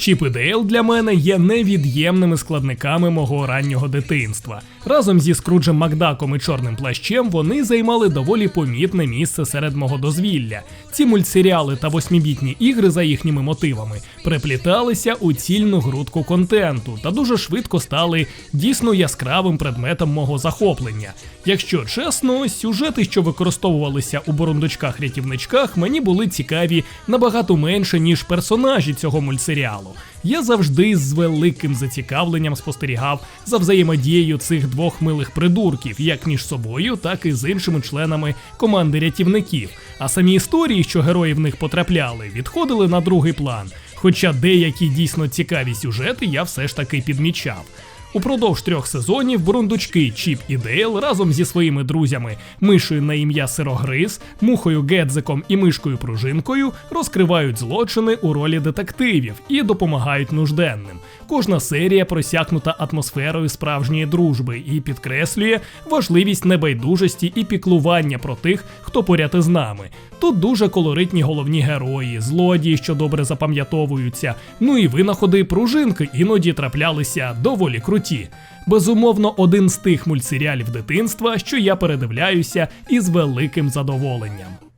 Чіп і Дейл для мене є невід'ємними складниками мого раннього дитинства. Разом зі Скруджем Макдаком і Чорним плащем вони займали доволі помітне місце серед мого дозвілля. Ці мультсеріали та восьмібітні ігри за їхніми мотивами припліталися у цільну грудку контенту та дуже швидко стали дійсно яскравим предметом мого захоплення. Якщо чесно, сюжети, що використовувалися у бурундучках-рятівничках, мені були цікаві набагато менше, ніж персонажі цього мультсеріалу. Я завжди з великим зацікавленням спостерігав за взаємодією цих двох милих придурків, як між собою, так і з іншими членами команди рятівників. А самі історії, що герої в них потрапляли, відходили на другий план. Хоча деякі дійсно цікаві сюжети я все ж таки підмічав. Упродовж трьох сезонів бурундучки Чіп і Дейл разом зі своїми друзями мишою на ім'я Сирогриз, мухою Гедзиком і мишкою Пружинкою розкривають злочини у ролі детективів і допомагають нужденним. Кожна серія просякнута атмосферою справжньої дружби і підкреслює важливість небайдужості і піклування про тих, хто поряд із нами. Тут дуже колоритні головні герої, злодії, що добре запам'ятовуються. Ну і винаходи пружинки іноді траплялися доволі круті. Безумовно, один з тих мультсеріалів дитинства, що я передивляюся із великим задоволенням.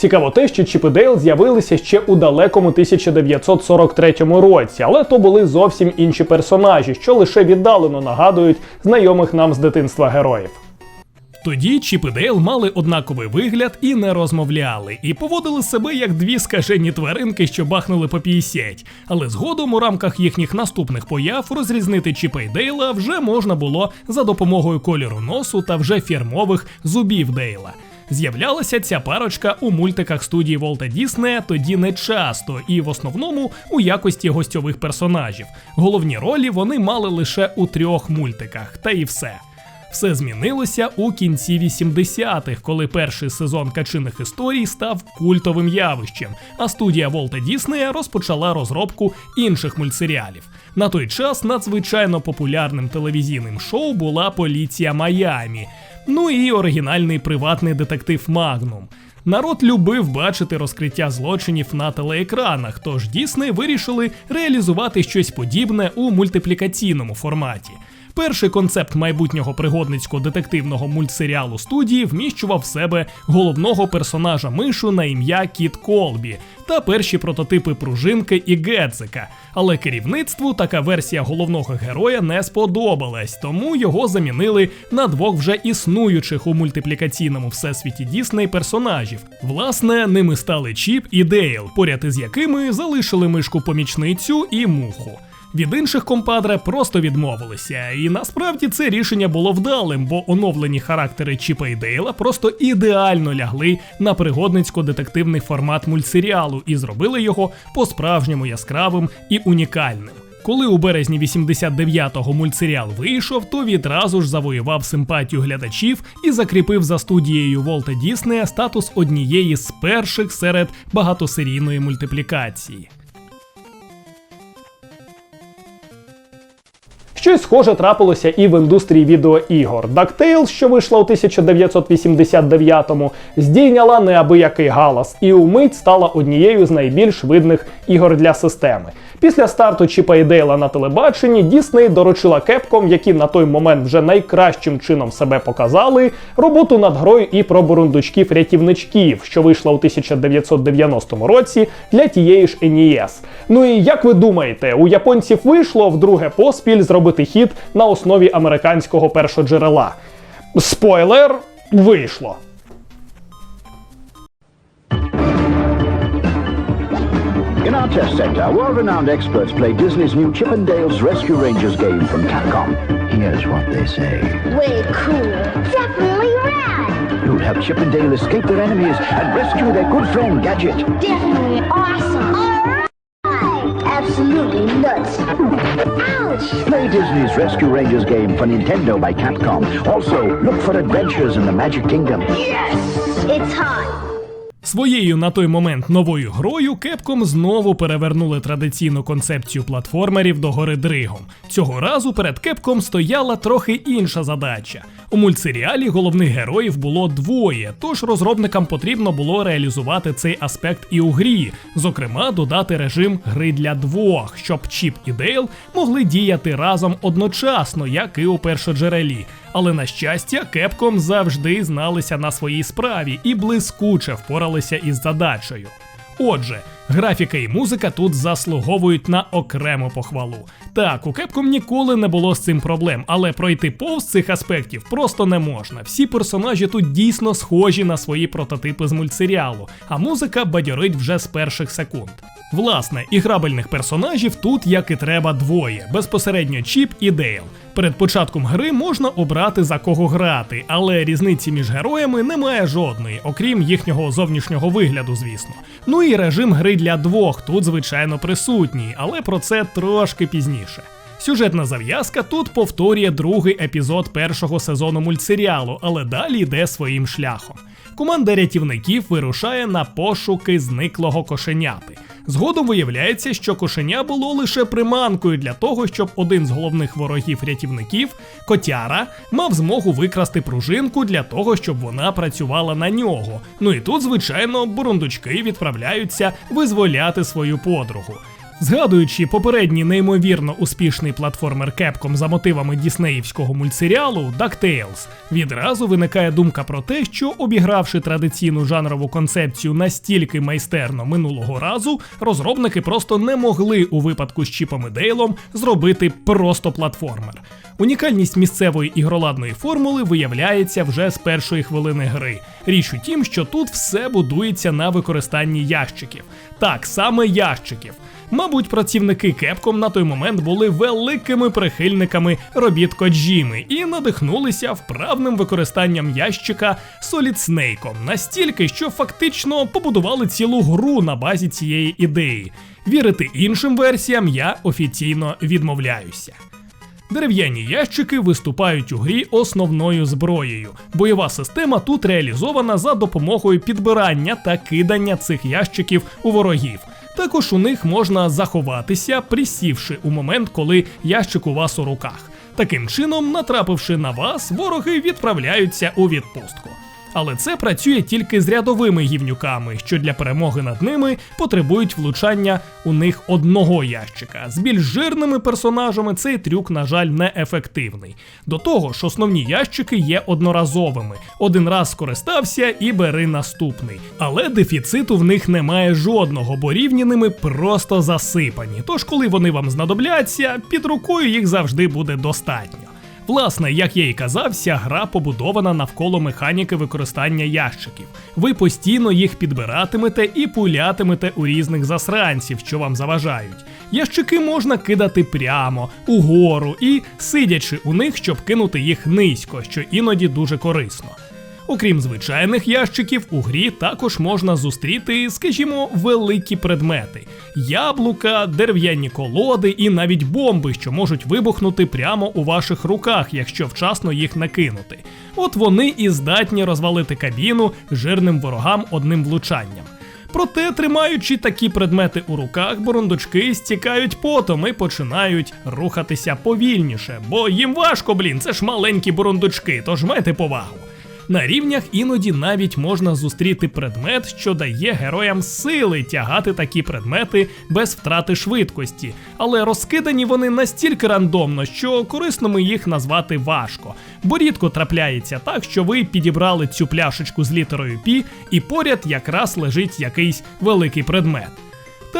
Цікаво те, що Чіп і Дейл з'явилися ще у далекому 1943 році, але то були зовсім інші персонажі, що лише віддалено нагадують знайомих нам з дитинства героїв. Тоді Чіп і Дейл мали однаковий вигляд і не розмовляли, і поводили себе як дві скажені тваринки, що бахнули по 50. Але згодом у рамках їхніх наступних появ розрізнити Чіпа і Дейла вже можна було за допомогою кольору носу та вже фірмових зубів Дейла. З'являлася ця парочка у мультиках студії Волта Діснея тоді не часто, і в основному у якості гостьових персонажів. Головні ролі вони мали лише у трьох мультиках, та і все. Все змінилося у кінці 80-х, коли перший сезон качиних історій став культовим явищем, а студія Волта Діснея розпочала розробку інших мультсеріалів. На той час надзвичайно популярним телевізійним шоу була Поліція Майамі, ну і оригінальний приватний детектив Магнум. Народ любив бачити розкриття злочинів на телеекранах, тож Дісней вирішили реалізувати щось подібне у мультиплікаційному форматі. Перший концепт майбутнього пригодницького детективного мультсеріалу студії вміщував в себе головного персонажа мишу на ім'я Кіт Колбі та перші прототипи пружинки і Гедзика. Але керівництву така версія головного героя не сподобалась, тому його замінили на двох вже існуючих у мультиплікаційному всесвіті Дісней персонажів. Власне, ними стали Чіп і Дейл, поряд із якими залишили мишку помічницю і муху. Від інших компадре просто відмовилися, і насправді це рішення було вдалим, бо оновлені характери Чіпа і Дейла просто ідеально лягли на пригодницько-детективний формат мультсеріалу і зробили його по-справжньому яскравим і унікальним. Коли у березні 89-го мультсеріал вийшов, то відразу ж завоював симпатію глядачів і закріпив за студією Волта Діснея статус однієї з перших серед багатосерійної мультиплікації. Щось схоже трапилося і в індустрії відеоігор. DuckTales, що вийшла у 1989-му, здійняла неабиякий галас і умить стала однією з найбільш видних ігор для системи. Після старту Чіпа і Дейла на телебаченні Дісней доручила Capcom, які на той момент вже найкращим чином себе показали, роботу над грою і про бурундучків-рятівничків, що вийшла у 1990 році для тієї ж NES. Ну і як ви думаєте, у японців вийшло вдруге поспіль зробити хіт на основі американського першоджерела? Спойлер, вийшло. Our test center, world-renowned experts play Disney's new Chip and Dale's Rescue Rangers game from Capcom. Here's what they say. Way cool. Definitely rad. You'll help Chip and Dale escape their enemies and rescue their good friend Gadget. Definitely awesome. Alright. Absolutely nuts. Ouch. Play Disney's Rescue Rangers game for Nintendo by Capcom. Also, look for adventures in the Magic Kingdom. Yes. It's hot. Своєю на той момент новою грою Capcom знову перевернули традиційну концепцію платформерів до гори Дригом. Цього разу перед Capcom стояла трохи інша задача. У мультсеріалі головних героїв було двоє, тож розробникам потрібно було реалізувати цей аспект і у грі, зокрема додати режим гри для двох, щоб Чіп і Дейл могли діяти разом одночасно, як і у першоджерелі. Але на щастя, Capcom завжди зналися на своїй справі і блискуче впоралися із задачею. Отже, графіка і музика тут заслуговують на окрему похвалу. Так, у Capcom ніколи не було з цим проблем, але пройти повз цих аспектів просто не можна. Всі персонажі тут дійсно схожі на свої прототипи з мультсеріалу, а музика бадьорить вже з перших секунд. Власне, іграбельних персонажів тут, як і треба, двоє: безпосередньо Чіп і Дейл. Перед початком гри можна обрати за кого грати, але різниці між героями немає жодної, окрім їхнього зовнішнього вигляду, звісно. Ну і режим гри для двох тут, звичайно, присутній, але про це трошки пізніше. Сюжетна зав'язка тут повторює другий епізод першого сезону мультсеріалу, але далі йде своїм шляхом. Команда рятівників вирушає на пошуки зниклого кошеняти. Згодом виявляється, що кошеня було лише приманкою для того, щоб один з головних ворогів рятівників, котяра, мав змогу викрасти пружинку для того, щоб вона працювала на нього. Ну і тут, звичайно, бурундучки відправляються визволяти свою подругу. Згадуючи попередній неймовірно успішний платформер Capcom за мотивами діснеївського мультсеріалу DuckTales, відразу виникає думка про те, що обігравши традиційну жанрову концепцію настільки майстерно минулого разу, розробники просто не могли у випадку з Чіпом і Дейлом зробити просто платформер. Унікальність місцевої ігроладної формули виявляється вже з першої хвилини гри. Річ у тім, що тут все будується на використанні ящиків. Так, саме ящиків. Мабуть, працівники Capcom на той момент були великими прихильниками робіт Коджіми і надихнулися вправним використанням ящика Solid Snake настільки, що фактично побудували цілу гру на базі цієї ідеї. Вірити іншим версіям я офіційно відмовляюся. Дерев'яні ящики виступають у грі основною зброєю. Бойова система тут реалізована за допомогою підбирання та кидання цих ящиків у ворогів. Також у них можна заховатися, присівши у момент, коли ящик у вас у руках. Таким чином, натрапивши на вас, вороги відправляються у відпустку. Але це працює тільки з рядовими гівнюками, що для перемоги над ними потребують влучання у них одного ящика. З більш жирними персонажами цей трюк, на жаль, не ефективний. До того ж, основні ящики є одноразовими. Один раз скористався і бери наступний. Але дефіциту в них немає жодного, бо рівні ними просто засипані. Тож, коли вони вам знадобляться, під рукою їх завжди буде достатньо. Власне, як я і казав, вся гра побудована навколо механіки використання ящиків. Ви постійно їх підбиратимете і пулятимете у різних засранців, що вам заважають. Ящики можна кидати прямо, угору і сидячи у них, щоб кинути їх низько, що іноді дуже корисно. Окрім звичайних ящиків, у грі також можна зустріти, скажімо, великі предмети: яблука, дерев'яні колоди і навіть бомби, що можуть вибухнути прямо у ваших руках, якщо вчасно їх накинути. От вони і здатні розвалити кабіну жирним ворогам одним влучанням. Проте, тримаючи такі предмети у руках, бурундучки стікають потом і починають рухатися повільніше, бо їм важко, блін, це ж маленькі бурундучки, тож майте повагу. На рівнях іноді навіть можна зустріти предмет, що дає героям сили тягати такі предмети без втрати швидкості, але розкидані вони настільки рандомно, що корисними їх назвати важко, бо рідко трапляється так, що ви підібрали цю пляшечку з літерою Пі, і поряд якраз лежить якийсь великий предмет.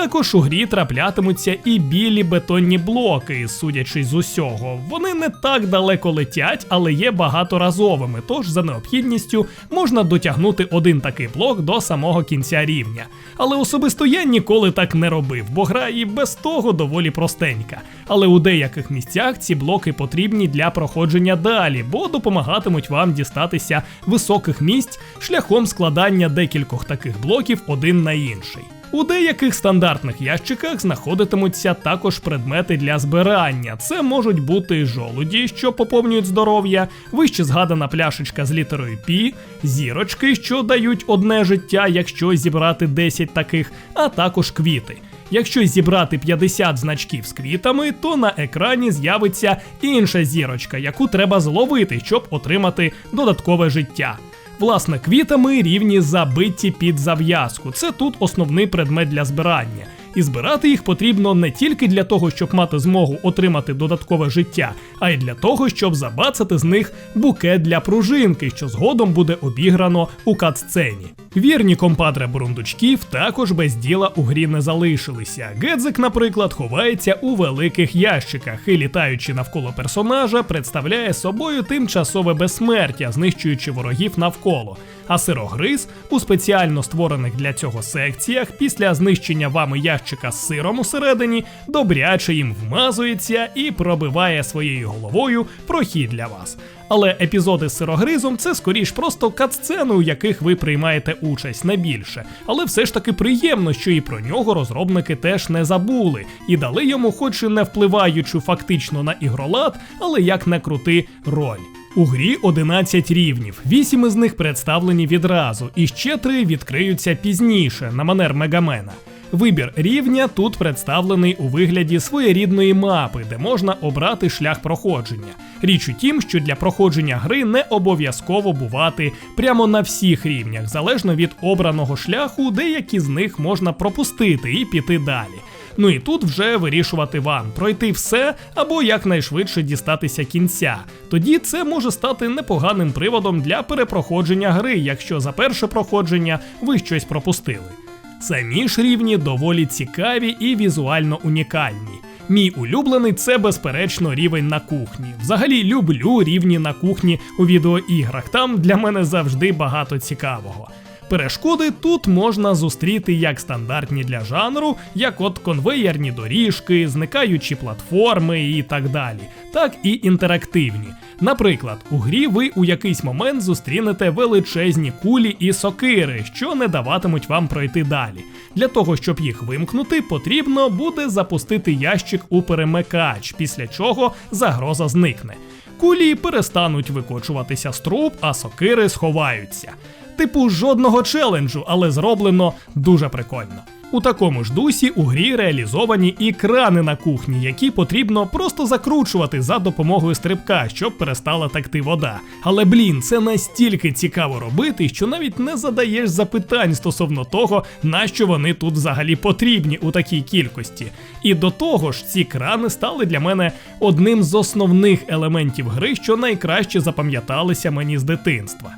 Також у грі траплятимуться і білі бетонні блоки, судячи з усього. Вони не так далеко летять, але є багаторазовими, тож за необхідністю можна дотягнути один такий блок до самого кінця рівня. Але особисто я ніколи так не робив, бо гра і без того доволі простенька. Але у деяких місцях ці блоки потрібні для проходження далі, бо допомагатимуть вам дістатися високих місць шляхом складання декількох таких блоків один на інший. У деяких стандартних ящиках знаходитимуться також предмети для збирання. Це можуть бути жолуді, що поповнюють здоров'я, вище згадана пляшечка з літерою Пі, зірочки, що дають одне життя, якщо зібрати 10 таких, а також квіти. Якщо зібрати 50 значків з квітами, то на екрані з'явиться інша зірочка, яку треба зловити, щоб отримати додаткове життя. Власне, квітами рівні забиті під зав'язку. Це тут основний предмет для збирання. І збирати їх потрібно не тільки для того, щоб мати змогу отримати додаткове життя, а й для того, щоб забацати з них букет для пружинки, що згодом буде обіграно у катсцені. Вірні компадре бурундучків також без діла у грі не залишилися. Гедзик, наприклад, ховається у великих ящиках і, літаючи навколо персонажа, представляє собою тимчасове безсмертя, знищуючи ворогів навколо. А сирогриз у спеціально створених для цього секціях після знищення вами ящика з сиром усередині добряче їм вмазується і пробиває своєю головою прохід для вас. Але епізоди з сирогризом це скоріш просто катсцени, у яких ви приймаєте участь не більше. Але все ж таки приємно, що і про нього розробники теж не забули і дали йому, хоч і не впливаючи фактично на ігролад, але як не крути роль. У грі 11 рівнів, 8 із них представлені відразу, і ще 3 відкриються пізніше на манер Мегамена. Вибір рівня тут представлений у вигляді своєрідної мапи, де можна обрати шлях проходження. Річ у тім, що для проходження гри не обов'язково бувати прямо на всіх рівнях, залежно від обраного шляху, деякі з них можна пропустити і піти далі. Ну і тут вже вирішувати вам пройти все або якнайшвидше дістатися кінця. Тоді це може стати непоганим приводом для перепроходження гри, якщо за перше проходження ви щось пропустили. Самі ж рівні доволі цікаві і візуально унікальні. Мій улюблений це безперечно рівень на кухні. Взагалі люблю рівні на кухні у відеоіграх. Там для мене завжди багато цікавого. Перешкоди тут можна зустріти як стандартні для жанру, як от конвеєрні доріжки, зникаючі платформи і так далі, так і інтерактивні. Наприклад, у грі ви у якийсь момент зустрінете величезні кулі і сокири, що не даватимуть вам пройти далі. Для того, щоб їх вимкнути, потрібно буде запустити ящик у перемикач, після чого загроза зникне. Кулі перестануть викочуватися з труб, а сокири сховаються. Типу жодного челенджу, але зроблено дуже прикольно. У такому ж дусі у грі реалізовані і крани на кухні, які потрібно просто закручувати за допомогою стрибка, щоб перестала текти вода. Але блін, це настільки цікаво робити, що навіть не задаєш запитань стосовно того, на що вони тут взагалі потрібні у такій кількості. І до того ж, ці крани стали для мене одним з основних елементів гри, що найкраще запам'яталися мені з дитинства.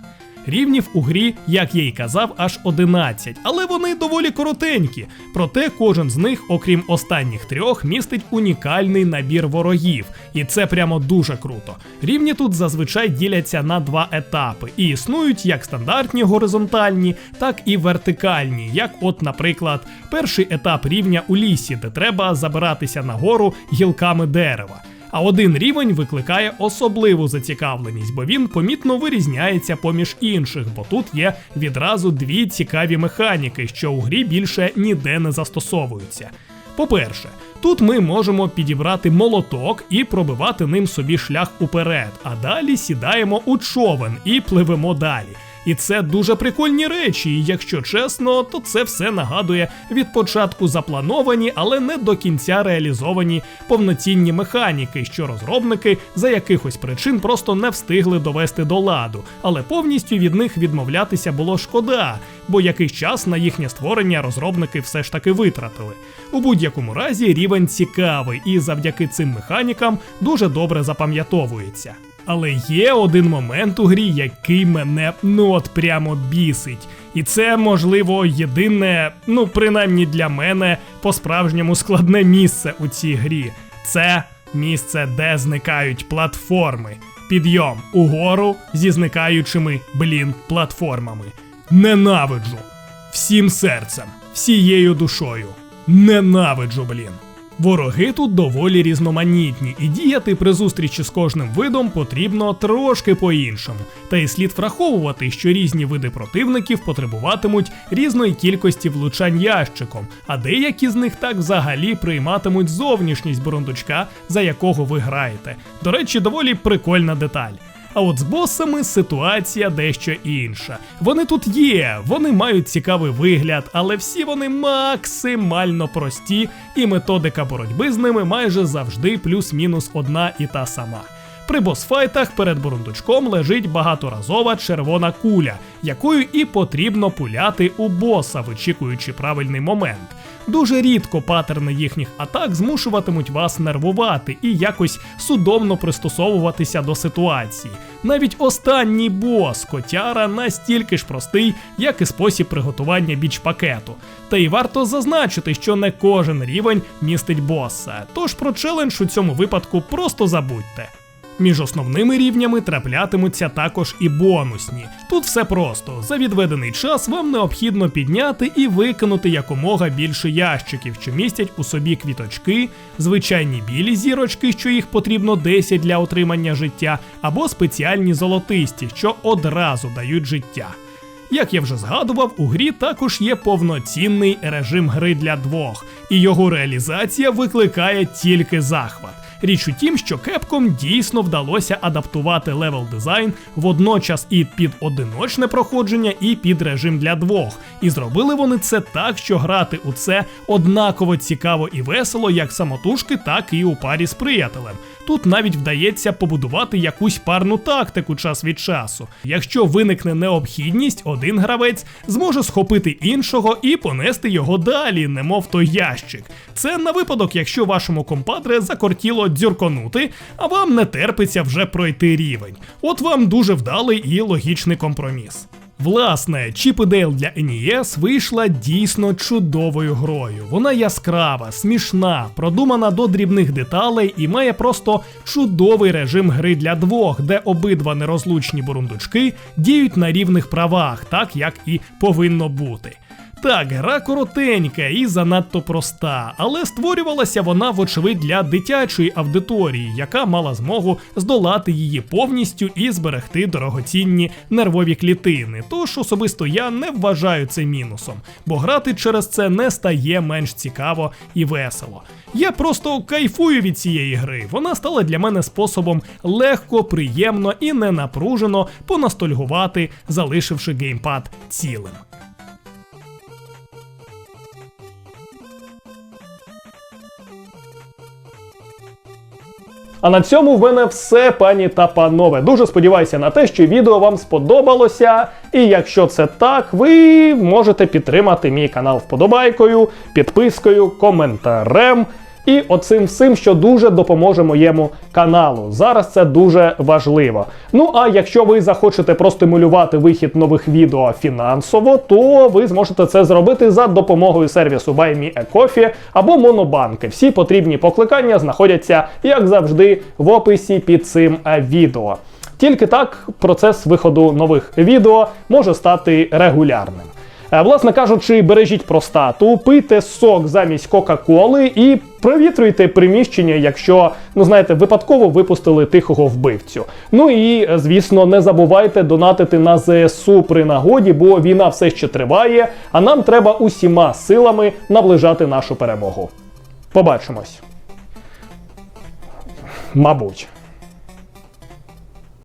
Рівнів у грі, як я й казав, аж 11, але вони доволі коротенькі. Проте кожен з них, окрім останніх трьох, містить унікальний набір ворогів, і це прямо дуже круто. Рівні тут зазвичай діляться на два етапи і існують як стандартні горизонтальні, так і вертикальні, як, от, наприклад, перший етап рівня у лісі, де треба забиратися нагору гілками дерева. А один рівень викликає особливу зацікавленість, бо він помітно вирізняється поміж інших, бо тут є відразу дві цікаві механіки, що у грі більше ніде не застосовуються. По-перше, тут ми можемо підібрати молоток і пробивати ним собі шлях уперед, а далі сідаємо у човен і пливемо далі. І це дуже прикольні речі, і якщо чесно, то це все нагадує від початку заплановані, але не до кінця реалізовані повноцінні механіки, що розробники за якихось причин просто не встигли довести до ладу, але повністю від них відмовлятися було шкода, бо якийсь час на їхнє створення розробники все ж таки витратили. У будь-якому разі рівень цікавий і завдяки цим механікам дуже добре запам'ятовується. Але є один момент у грі, який мене ну от прямо бісить. І це, можливо, єдине, ну принаймні для мене, по-справжньому складне місце у цій грі. Це місце, де зникають платформи. Підйом угору зі зникаючими, блін, платформами. Ненавиджу. Всім серцем, всією душою. Ненавиджу, блін. Вороги тут доволі різноманітні, і діяти при зустрічі з кожним видом потрібно трошки по-іншому. Та й слід враховувати, що різні види противників потребуватимуть різної кількості влучань ящиком, а деякі з них так взагалі прийматимуть зовнішність бурундучка, за якого ви граєте. До речі, доволі прикольна деталь. А от з босами ситуація дещо інша. Вони тут є, вони мають цікавий вигляд, але всі вони максимально прості, і методика боротьби з ними майже завжди плюс-мінус одна і та сама. При босфайтах перед бурундучком лежить багаторазова червона куля, якою і потрібно пуляти у боса, вичікуючи правильний момент. Дуже рідко патерни їхніх атак змушуватимуть вас нервувати і якось судомно пристосовуватися до ситуації. Навіть останній бос котяра настільки ж простий, як і спосіб приготування біч-пакету. Та й варто зазначити, що не кожен рівень містить боса. Тож про челендж у цьому випадку просто забудьте. Між основними рівнями траплятимуться також і бонусні. Тут все просто: за відведений час вам необхідно підняти і викинути якомога більше ящиків, що містять у собі квіточки, звичайні білі зірочки, що їх потрібно 10 для отримання життя, або спеціальні золотисті, що одразу дають життя. Як я вже згадував, у грі також є повноцінний режим гри для двох, і його реалізація викликає тільки захват. Річ у тім, що Capcom дійсно вдалося адаптувати левел дизайн водночас і під одиночне проходження, і під режим для двох. І зробили вони це так, що грати у це однаково цікаво і весело, як самотужки, так і у парі з приятелем. Тут навіть вдається побудувати якусь парну тактику час від часу. Якщо виникне необхідність, один гравець зможе схопити іншого і понести його далі, немов той ящик. Це на випадок, якщо вашому компадре закортіло дзюрконути, а вам не терпиться вже пройти рівень. От вам дуже вдалий і логічний компроміс. Власне, Chip і Dale для NES вийшла дійсно чудовою грою. Вона яскрава, смішна, продумана до дрібних деталей і має просто чудовий режим гри для двох, де обидва нерозлучні бурундучки діють на рівних правах, так як і повинно бути. Так, гра коротенька і занадто проста, але створювалася вона, вочевидь, для дитячої аудиторії, яка мала змогу здолати її повністю і зберегти дорогоцінні нервові клітини. Тож особисто я не вважаю це мінусом, бо грати через це не стає менш цікаво і весело. Я просто кайфую від цієї гри. Вона стала для мене способом легко, приємно і ненапружено понастольгувати, залишивши геймпад цілим. А на цьому в мене все, пані та панове. Дуже сподіваюся на те, що відео вам сподобалося. І якщо це так, ви можете підтримати мій канал вподобайкою, підпискою, коментарем. І оцим всім, що дуже допоможе моєму каналу. Зараз це дуже важливо. Ну а якщо ви захочете простимулювати вихід нових відео фінансово, то ви зможете це зробити за допомогою сервісу BuyMeACoffee або Монобанки. Всі потрібні покликання знаходяться, як завжди, в описі під цим е, відео. Тільки так процес виходу нових відео може стати регулярним. Е, Власне кажучи, бережіть простату, пийте сок замість Кока-Коли і провітрюйте приміщення, якщо, ну знаєте, випадково випустили тихого вбивцю. Ну і, звісно, не забувайте донатити на ЗСУ при нагоді, бо війна все ще триває, а нам треба усіма силами наближати нашу перемогу. Побачимось. Мабуть.